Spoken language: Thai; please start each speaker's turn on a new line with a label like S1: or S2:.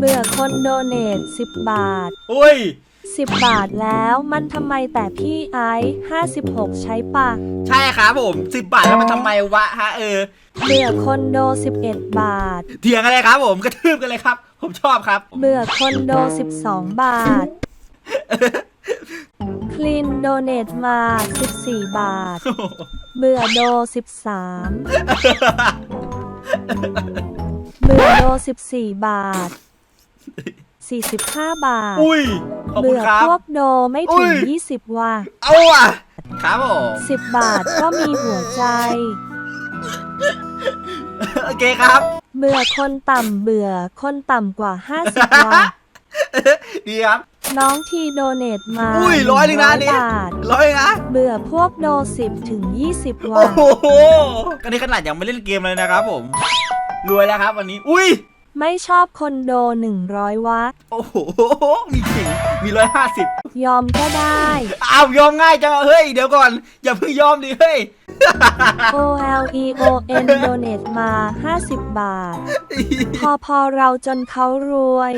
S1: เบื่อคนโดเนท10 บาท
S2: อุ้ย
S1: 10 บาทแล้วมันทำไมแต่พี่ไอซ์56 ใช้ปะ
S2: ใช่ครับผมสิบบาทแล้วมันทำไมวะฮะเออ
S1: เบื่อคนโด 11 บาท
S2: เถียงกันเลยครับผมกระทืบกันเลยครับ ผมชอบครับ
S1: เบื่อคนโด 12 บาท คลีนโดเนทมา 14 บาท เบื่อโด 13 เบื่อโด 14 บาท 45 บาท
S2: อุ้ยขอบคุ
S1: เบื่
S2: ณ
S1: อ
S2: ครับ
S1: พวกโดไม่ถึง
S2: อุ้ย
S1: 20 ว่ะ
S2: เอาว่ะครับผม
S1: 10 บาทก็มีหัวใจ
S2: โอเคครับ
S1: เบื่อคนต่ำเบื่อคนต่ำกว่า 50 ว่ะ
S2: ดีครับ
S1: น้องทีโดเนทมา
S2: อุ้ยร้อยหนึ่งนะนี่
S1: บาท
S2: ร้อยนะ
S1: เบื่อพวกโด10ถึง20
S2: โอ้
S1: ว่ะ
S2: โหก็นี่ขนาดยังไม่เล่นเกมเลยนะครับผม รวยแล้วครับวันนี้ อุ้ย
S1: ไม่ชอบคนโด100วัตต์
S2: โอ้โห มีถึงมีร้อยห้าสิบ
S1: ยอมก็ได้
S2: อ้าวยอมง่ายจังอะเฮ้ย เดี๋ยวก่อน อย่าเพิ่งยอมดิเฮ้ย
S1: O L E O N โดเนทมา 50 บาท พอพอเราจนเขารวย